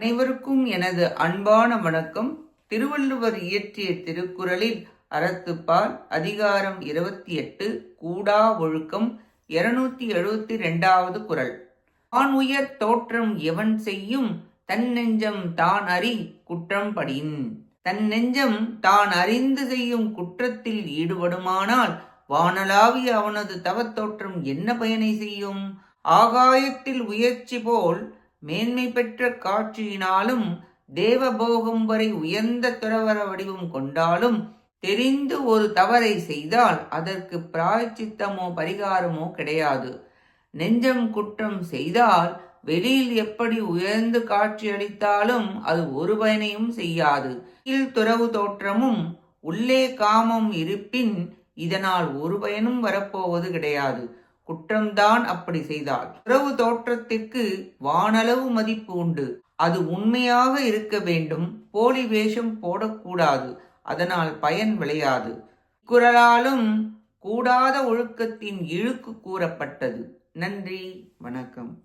அனைவருக்கும் எனது அன்பான வணக்கம். திருவள்ளுவர் இயற்றிய திருக்குறளில் அறத்துப்பால் அதிகாரம் இருபத்தி எட்டு கூடா ஒழுக்கம் இருநூத்தி எழுபத்தி ரெண்டாவது குறள். ஆண் உயர் தோற்றம் எவன் செய்யும்? தன் நெஞ்சம் தான் அறி குற்றம் படின். தன் நெஞ்சம் தான் அறிந்து செய்யும் குற்றத்தில் ஈடுபடுமானால் வானலாவிய அவனது தவத்தோற்றம் என்ன பயனை செய்யும்? ஆகாயத்தில் உயர்ச்சி போல் மேன்மை பெற்ற காட்சியினாலும் தேவபோகம் வரை உயர்ந்த துறவர வடிவம் கொண்டாலும் தெரிந்து ஒரு தவறை செய்தால் அதற்கு பிராய்ச்சித்தமோ பரிகாரமோ கிடையாது. நெஞ்சம் குற்றம் செய்தால் வெளியில் எப்படி உயர்ந்து காட்சியளித்தாலும் அது ஒரு பயனையும் செய்யாது. கீழ் துறவு தோற்றமும் உள்ளே காமம் இருப்பின் இதனால் ஒரு பயனும் வரப்போவது கிடையாது. குற்றம்தான் அப்படி செய்தால் துறவு தோற்றத்திற்கு வானளவு மதிப்பு உண்டு. அது உண்மையாக இருக்க வேண்டும். போலி வேஷம் போடக்கூடாது. அதனால் பயன் விளையாது. குரலாலும் கூடாத ஒழுக்கத்தின் இழுக்கு கூறப்பட்டது. நன்றி. வணக்கம்.